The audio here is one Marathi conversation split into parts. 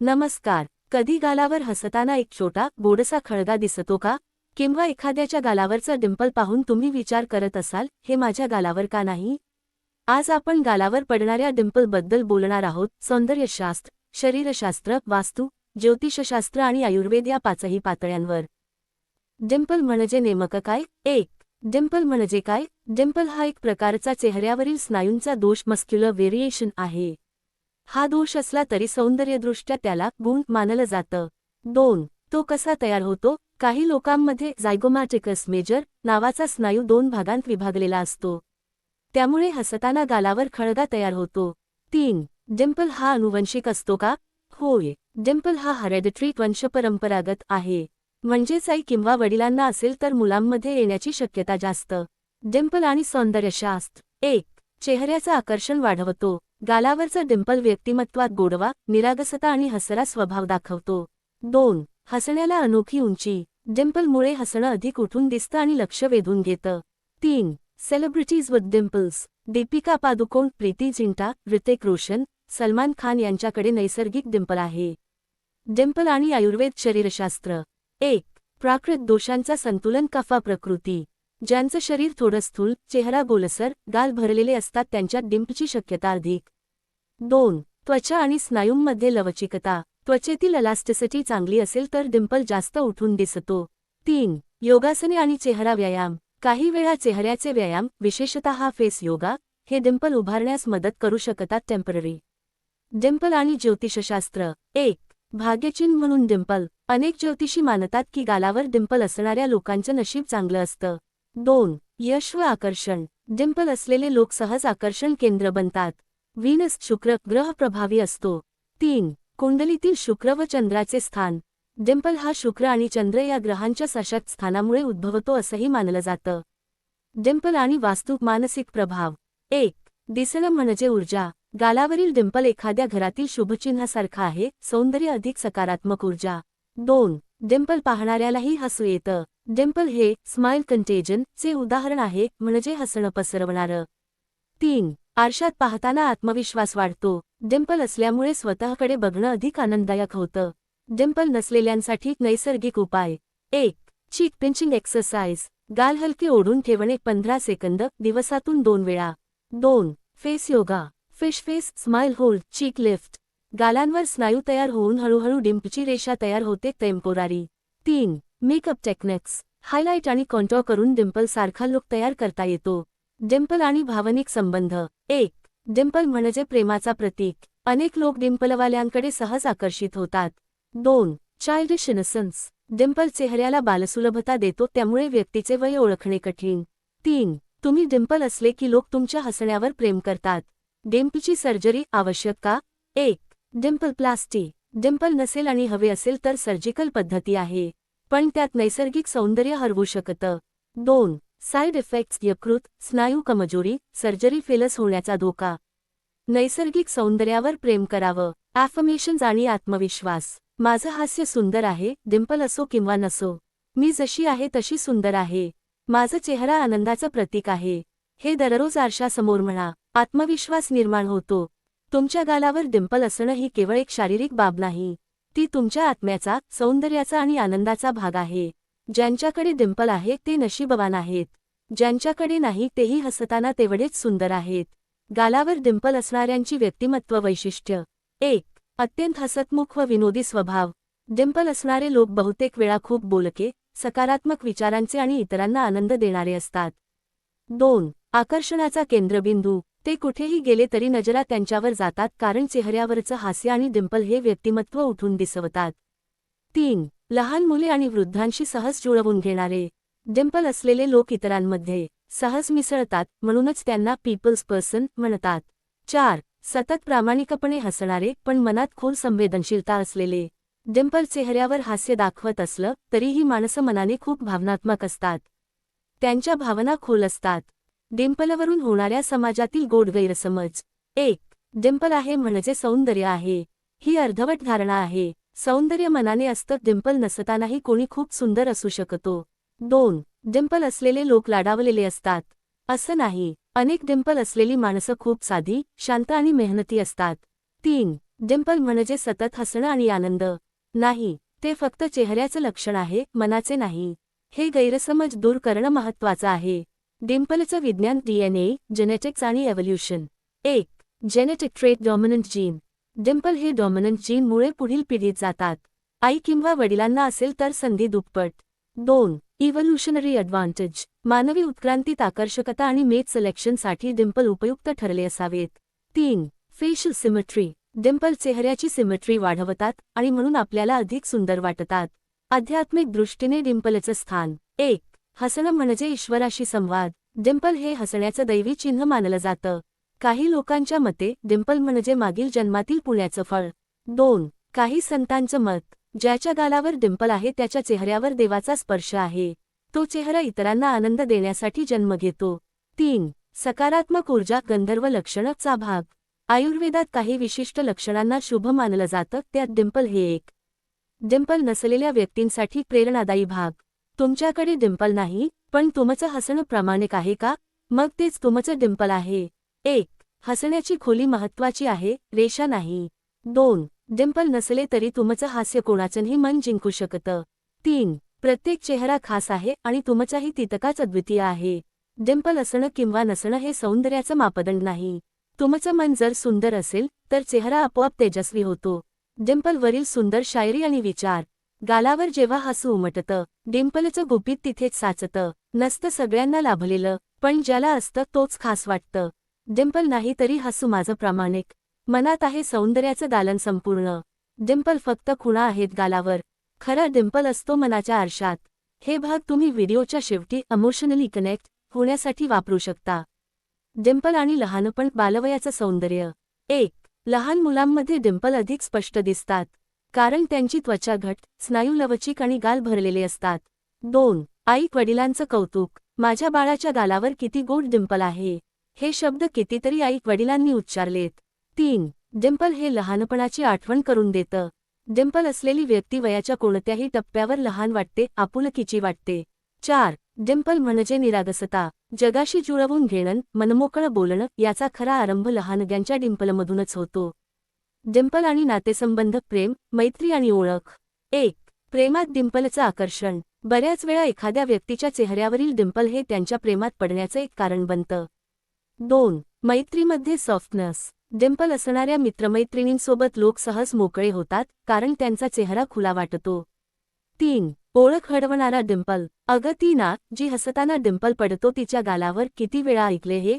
नमस्कार. कधी गालावर हसताना एक छोटा गोडसा खळगा दिसतो का? किंवा एखाद्याच्या गालावरचा डिंपल पाहून तुम्ही विचार करत असाल हे माझ्या गालावर का नाही? आज आपण गालावर पडणाऱ्या डिंपलबद्दल बोलणार आहोत. सौंदर्यशास्त्र शरीरशास्त्र वास्तू ज्योतिषशास्त्र आणि आयुर्वेद या पाचही पातळ्यांवर. डिंपल म्हणजे नेमकं काय? एक डिंपल म्हणजे काय? डिंपल हा एक प्रकारचा चेहऱ्यावरील स्नायूंचा दोष मस्क्युलर व्हेरिएशन आहे. हा दोष असला तरी सौंदर्यदृष्ट्या त्याला गुण मानलं जातं. दोन तो कसा तयार होतो? काही लोकांमध्ये जायगोमॅटिकस मेजर नावाचा स्नायू दोन भागांत विभागलेला असतो. त्यामुळे हसताना गालावर खळगा तयार होतो. तीन डिम्पल हा अनुवंशिक असतो का? होय डिम्पल हा हेरेडिटरी वंशपरंपरागत आहे. म्हणजेच आई किंवा वडिलांना असेल तर मुलांमध्ये येण्याची शक्यता जास्त. डिम्पल आणि सौंदर्यशास्त्र. एक चेहऱ्याचं आकर्षण वाढवतो. गालावरचं डिंपल व्यक्तिमत्वात गोडवा निरागसता आणि हसरा स्वभाव दाखवतो. दोन हसण्याला अनोखी उंची. डिंपलमुळे हसणं अधिक उठून दिसतं आणि लक्ष वेधून घेतं. तीन celebrities with dimples Deepika Padukone Preity Zinta Hrithik Roshan Salman Khan यांच्याकडे नैसर्गिक डिंपल आहे. डिंपल आणि आयुर्वेद शरीरशास्त्र. एक प्राकृत दोषांचा संतुलन कफा प्रकृती. ज्यांचं शरीर थोडं स्थूल चेहरा गोलसर गाल भरलेले असतात त्यांच्यात डिंपची शक्यता अधिक. दोन त्वचा आणि स्नायूंमध्ये लवचिकता. त्वचेतील अलास्टिसिटी चांगली असेल तर डिंपल जास्त उठून दिसतो. तीन योगासने आणि चेहरा व्यायाम. काही वेळा चेहऱ्याचे व्यायाम विशेषतः फेस योगा हे डिंपल उभारण्यास मदत करू शकतात टेंपररी डिंपल आणि ज्योतिषशास्त्र. एक भाग्यचिन्ह म्हणून डिंपल. अनेक ज्योतिषी मानतात की गालावर डिंपल असणाऱ्या लोकांचं नशीब चांगलं असतं. दोन यश व आकर्षण. डिंपल असलेले लोक सहज आकर्षण केंद्र बनतात. व्हीनस शुक्र ग्रह प्रभावी असतो. तीन कुंडलीतील शुक्र व चंद्राचे स्थान. डिंपल हा शुक्र आणि चंद्र या ग्रहांच्या सशक्त स्थानामुळे उद्भवतो असंही मानलं जातं. डिंपल आणि वास्तू मानसिक प्रभाव. एक दिसणं म्हणजे ऊर्जा. गालावरील डिंपल एखाद्या घरातील शुभचिन्हासारखा आहे सौंदर्य अधिक सकारात्मक ऊर्जा. दोन डिंपल पाहणाऱ्यालाही हसू येतं. डिंपल हे स्माइल कंटेजन चे उदाहरण आहे म्हणजे हसणं पसरवणारं. तीन आरशात पाहताना आत्मविश्वास वाढतो. डिंपल असल्यामुळे स्वतःकडे बघणं अधिक आनंददायक होतं. डिम्पल नसलेल्यांसाठी नैसर्गिक उपाय. एक चीक पिंचिंग एक्सरसाइज गाल हलके ओढून ठेवणे पंधरा सेकंद दिवसातून दोन वेळा. दोन face yoga fish face smile hold cheek lift गालांवर स्नायू तयार होऊन हळूहळू डिंपची रेषा तयार होते टेम्पोरारी तीन मेकअप टेक्निक्स हायलाइट आणि कॉन्टॉ करून डिम्पलसारखा लुक तयार करता येतो. डिंपल आणि भावनिक संबंध. एक डिंपल म्हणजे प्रेमाचा प्रतीक. अनेक लोक डिंपलवाल्यांकडे सहज आकर्षित होतात. दोन चाइल्डिश इनसन्स डिंपल चेहऱ्याला बालसुलभता देतो त्यामुळे व्यक्तीचे वय ओळखणे कठीण. तीन तुम्ही डिंपल असले की लोक तुमच्या हसण्यावर प्रेम करतात. डिंपलची सर्जरी आवश्यक का? एक डिंपल प्लास्टी डिंपल नसेल आणि हवे असेल तर सर्जिकल पद्धती आहे. पण त्यात नैसर्गिक सौंदर्य हरवू शकतं. दोन साईड इफेक्ट्स यकृत स्नायू कमजोरी सर्जरी फेलस होण्याचा धोका. नैसर्गिक सौंदर्यावर प्रेम करावं. ॲफमेशन्स आणि आत्मविश्वास. माझं हास्य सुंदर आहे डिंपल असो किंवा नसो. मी जशी आहे तशी सुंदर आहे. माझं चेहरा आनंदाचं प्रतीक आहे. हे दररोज आरशासमोर म्हणा. आत्मविश्वास निर्माण होतो. तुमच्या गालावर डिंपल असणं ही केवळ एक शारीरिक बाब नाही. ती तुमच्या आत्म्याचा सौंदर्याचा आणि आनंदाचा भाग आहे. ज्यांच्याकडे डिंपल आहे ते नशीबवान आहेत. ज्यांच्याकडे नाही तेही हसताना तेवढेच सुंदर आहेत. गालावर डिंपल असणाऱ्यांची व्यक्तिमत्व वैशिष्ट्य. एक अत्यंत हसतमुख व विनोदी स्वभाव. डिंपल असणारे लोक बहुतेक वेळा खूप बोलके सकारात्मक विचारांचे आणि इतरांना आनंद देणारे असतात. दोन आकर्षणाचा केंद्रबिंदू. ते कुठेही गेले तरी नजरा त्यांच्यावर जातात कारण चेहऱ्यावरचं हास्य आणि डिंपल हे व्यक्तिमत्व उठून दिसवतात. तीन लहान मुले आणि वृद्धांशी सहज जुळवून घेणारे. डिंपल असलेले लोक इतरांमध्ये सहज मिसळतात म्हणूनच त्यांना पीपल्स पर्सन म्हणतात. चार सतत प्रामाणिकपणे हसणारे पण मनात खोल संवेदनशीलता असलेले. डिंपल चेहऱ्यावर हास्य दाखवत असलं तरीही माणसं मनाने खूप भावनात्मक असतात. त्यांच्या भावना खोल असतात. डिंपलवरून होणाऱ्या समाजातील गोड गैरसमज. एक डिंपल आहे म्हणजे सौंदर्य आहे. ही अर्धवट धारणा आहे. सौंदर्य मनाने असतं डिंपल नसतानाही कोणी खूप सुंदर असू शकतो. दोन डिंपल असलेले लोक लाडावलेले असतात. असं नाही. अनेक डिंपल असलेली माणसं खूप साधी शांत आणि मेहनती असतात. तीन डिंपल म्हणजे सतत हसणं आणि आनंद. नाही ते फक्त चेहऱ्याचं लक्षण आहे मनाचे नाही. हे गैरसमज दूर करणं महत्वाचं आहे. डिंपलचं विज्ञान डीएनए जेनेटिक्स आणि एव्होल्युशन एक genetic trait dominant gene dimple हे डॉमिनंट जीनमुळे पुढील पिढीत जातात. आई किंवा वडिलांना असेल तर संधी दुप्पट. दोन इव्होल्युशनरी ॲडव्हान्टेज मानवी उत्क्रांतीत आकर्षकता आणि मेथ सिलेक्शनसाठी डिंपल उपयुक्त ठरले असावेत. तीन फेशियल सिमेट्री डिंपल चेहऱ्याची सिमेट्री वाढवतात आणि म्हणून आपल्याला अधिक सुंदर वाटतात. आध्यात्मिक दृष्टीने डिंपलचं स्थान. एक हसणं म्हणजे ईश्वराशी संवाद. डिंपल हे हसण्याचं दैवी चिन्ह मानलं जातं. काही लोकांच्या मते डिंपल म्हणजे मागील जन्मातील पुण्याचं फळ. दोन काही संतांचं मत. ज्याच्या गालावर डिंपल आहे त्याच्या चेहऱ्यावर देवाचा स्पर्श आहे. तो चेहरा इतरांना आनंद देण्यासाठी जन्म घेतो. तीन सकारात्मक ऊर्जा गंधर्व लक्षणचा भाग. आयुर्वेदात काही विशिष्ट लक्षणांना शुभ मानलं जातं त्यात डिंपल हे एक. डिंपल नसलेल्या व्यक्तींसाठी प्रेरणादायी भाग. तुमच्याकडे डिंपल नाही पण तुमचं हसणं प्रामाणिक आहे का? मग तेच तुमचं डिंपल आहे. एक हसण्याची खोली महत्वाची आहे रेषा नाही. दोन डिंपल नसले तरी तुमचं हास्य कोणाचंही मन जिंकू शकतं. तीन प्रत्येक चेहरा खास आहे आणि तुमचाही तितकाच अद्वितीय आहे. डिंपल असणं किंवा नसणं हे सौंदर्याचं मापदंड नाही. तुमचं मन जर सुंदर असेल तर चेहरा आपोआप तेजस्वी होतो. डिंपलवरील सुंदर शायरी आणि विचार. गालावर जेव्हा हसू उमटतं डिंपलचं गुपित तिथेच साचतं नसतं सगळ्यांना लाभलेलं पण ज्याला असतं तोच खास वाटतं. डिंपल नाही तरी हसू माझं प्रामाणिक. मनात आहे सौंदर्याचं दालन संपूर्ण. डिंपल फक्त खुणा आहेत गालावर. खरा डिंपल असतो मनाच्या आरशात. हे भाग तुम्ही व्हिडिओच्या शेवटी इमोशनली कनेक्ट होण्यासाठी वापरू शकता. डिंपल आणि लहानपण बालवयाचं सौंदर्य. एक लहान मुलांमध्ये डिंपल अधिक स्पष्ट दिसतात. कारण त्यांची त्वचा घट स्नायू लवचिक आणि गाल भरलेले असतात. दोन आईक वडिलांचं कौतुक. माझ्या बाळाच्या गालावर किती गोड डिंपल आहे. हे शब्द कितीतरी आईक वडिलांनी उच्चारलेत. तीन डिंपल हे लहानपणाची आठवण करून देतं. डिंपल असलेली व्यक्ती वयाच्या कोणत्याही टप्प्यावर लहान वाटते आपुलकीची वाटते. चार डिंपल म्हणजे निरागसता. जगाशी जुळवून घेणं मनमोकळं बोलणं याचा खरा आरंभ लहानग्यांच्या डिंपलमधूनच होतो. डिंपल आणि नातेसंबंध प्रेम मैत्री आणि ओळख. एक प्रेमात डिंपलचं आकर्षण. बऱ्याच वेळा एखाद्या व्यक्तीच्या चेहऱ्यावरील डिंपल हे त्यांच्या प्रेमात पडण्याचं एक कारण बनतं. दोन मैत्रीमध्ये सॉफ्टनेस डिंपल असणाऱ्या मित्रमैत्रिणींसोबत लोक सहज मोकळे होतात कारण त्यांचा चेहरा खुला वाटतो. तीन ओळख घडवणारा डिंपल. अगं ती ना जी हसताना डिंपल पडतो तिच्या गालावर किती वेळा ऐकले हे?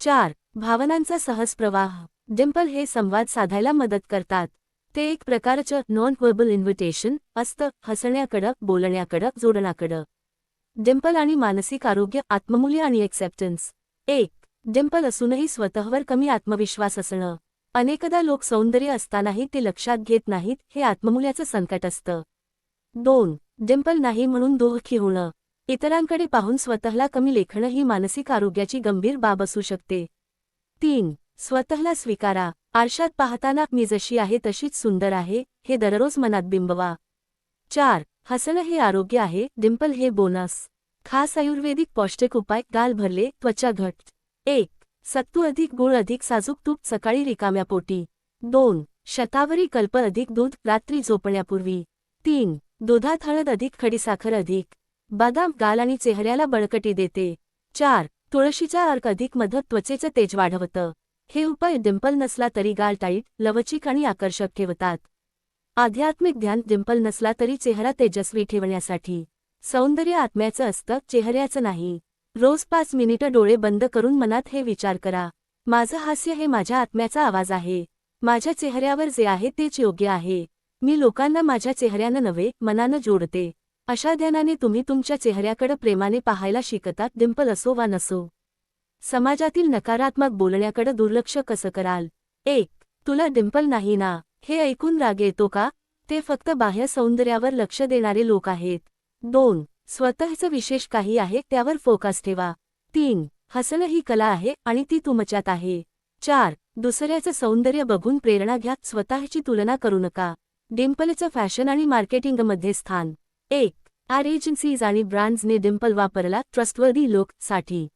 चार भावनांचा सहज प्रवाह. डिम्पल हे संवाद साधायला मदत करतात. ते एक प्रकारचं नॉन व्हर्बल इन्व्हिटेशन असतं हसण्याकडं बोलण्याकडं जोडण्याकडं. डिम्पल आणि मानसिक आरोग्य आत्ममूल्य आणि एक्सेप्टन्स एक डिम्पल असूनही स्वतःवर कमी आत्मविश्वास असणं. अनेकदा लोक सौंदर्य असतानाही ते लक्षात घेत नाहीत हे आत्ममूल्याचं संकट असतं. दोन डिम्पल नाही म्हणून दोहखी होणं. इतरांकडे पाहून स्वतःला कमी लेखणं ही मानसिक आरोग्याची गंभीर बाब असू शकते. तीन स्वतःला स्वीकारा. आरशात पाहताना मी जशी आहे तशीच सुंदर आहे हे दररोज मनात बिंबवा. चार हसणं हे आरोग्य आहे डिंपल हे बोनस. खास आयुर्वेदिक पौष्टिक उपाय गाल भरले त्वचा घट एक सत्तू अधिक गुळ अधिक साजूक तूप सकाळी रिकाम्या पोटी. दोन शतावरी कल्प अधिक दूध रात्री झोपण्यापूर्वी. तीन दुधात हळद अधिक खडीसाखर अधिक. बदाम गाल आणि चेहऱ्याला बळकटी देते. चार तुळशीचा अर्क अधिक मध त्वचेचं तेज वाढवतं. हे उपाय डिंपल नसला तरी गाल टाईट लवचिक आणि आकर्षक ठेवतात. आध्यात्मिक ध्यान डिंपल नसला तरी चेहरा तेजस्वी ठेवण्यासाठी. सौंदर्य आत्म्याचं असतं चेहऱ्याचं नाही. रोज पाच मिनिटं डोळे बंद करून मनात हे विचार करा. माझं हास्य हे माझ्या आत्म्याचा आवाज आहे. माझ्या चेहऱ्यावर जे आहे तेच योग्य आहे. मी लोकांना माझ्या चेहऱ्यानं नव्हे मनानं जोडते. अशा ध्यानाने तुम्ही तुमच्या चेहऱ्याकडं प्रेमाने पाहायला शिकतात डिंपल असो वा नसो. समाजातील नकारात्मक बोलण्याकडं दुर्लक्ष कसं कराल? एक तुला डिंपल नाही ना? हे ऐकून राग येतो का? ते फक्त बाह्य सौंदर्यावर लक्ष देणारे लोक आहेत. दोन स्वतःचं विशेष काही आहे त्यावर फोकस ठेवा. तीन हसणं ही कला आहे आणि ती तुमच्यात आहे. चार दुसऱ्याचं सौंदर्य बघून प्रेरणा घ्या स्वतःची तुलना करू नका. डिम्पलचं फॅशन आणि मार्केटिंगमध्ये स्थान. एक आर एजन्सीज आणि ब्रँड्सने डिंपल वापरला ट्रस्टवर्दी लोक साठी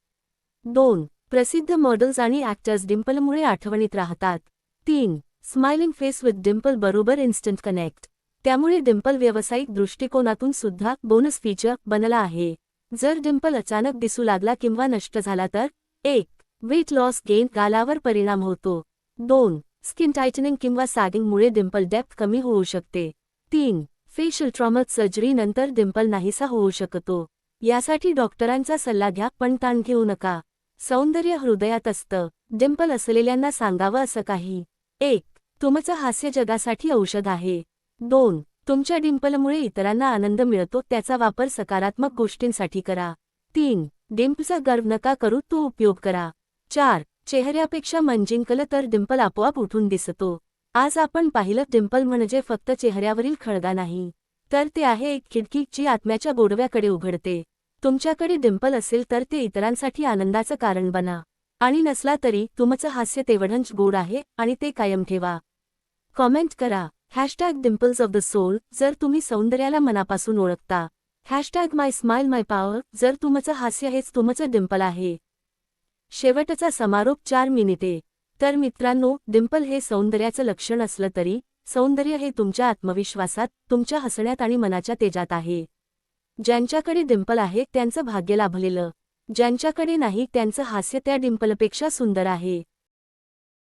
दोन प्रसिद्ध मॉडेल्स आणि ॲक्टर्स डिंपलमुळे आठवणीत राहतात. तीन स्माइलिंग फेस विथ डिम्पल बरोबर इन्स्टंट कनेक्ट त्यामुळे डिम्पल व्यावसायिक दृष्टिकोनातून सुद्धा बोनस फीचर बनला आहे. जर डिम्पल अचानक दिसू लागला किंवा नष्ट झाला तर एक वेट लॉस गेन गालावर परिणाम होतो. दोन स्किन टायटनिंग किंवा सॅगिंगमुळे डिम्पल डेप्थ कमी होऊ शकते. तीन फेशियल ट्रॉमा सर्जरीनंतर डिम्पल नाहीसा होऊ शकतो. यासाठी डॉक्टरांचा सल्ला घ्या पण ताण घेऊ नका. सौंदर्य हृदयात असतं. डिम्पल असलेल्यांना सांगावं असं काही. एक तुमचं हास्य जगासाठी औषध आहे. दोन तुमच्या डिम्पलमुळे इतरांना आनंद मिळतो त्याचा वापर सकारात्मक गोष्टींसाठी करा. तीन डिम्पचा गर्व नका करू तो उपयोग करा. चार चेहऱ्यापेक्षा मन जिंकलं तर डिम्पल आपोआप उठून दिसतो. आज आपण पाहिलं डिम्पल म्हणजे फक्त चेहऱ्यावरील खळगा नाही. तर ते आहे एक खिडकी जी आत्म्याच्या गोडव्याकडे उघडते. तुमच्याकडे डिम्पल असेल तर ते इतरांसाठी आनंदाचं कारण बना. आणि नसला तरी तुमचं हास्य तेवढंच गोड आहे आणि ते कायम ठेवा. कॉमेंट करा. Hashtag dimples of the soul जर तुम्ही सौंदर्याला मनापासून ओळखता. Hashtag my smile my power जर तुमचं हास्य हेच तुमचं डिम्पल आहे. शेवटचा समारोप चार मिनिटे. तर मित्रांनो डिम्पल हे सौंदर्याचं लक्षण असलं तरी सौंदर्य हे तुमच्या आत्मविश्वासात तुमच्या हसण्यात आणि मनाच्या तेजात आहे. ज्यांच्याकडे डिंपल आहे त्यांचं भाग्य लाभलेलं. ज्यांच्याकडे नाही त्यांचं हास्य त्या डिंपलपेक्षा सुंदर आहे.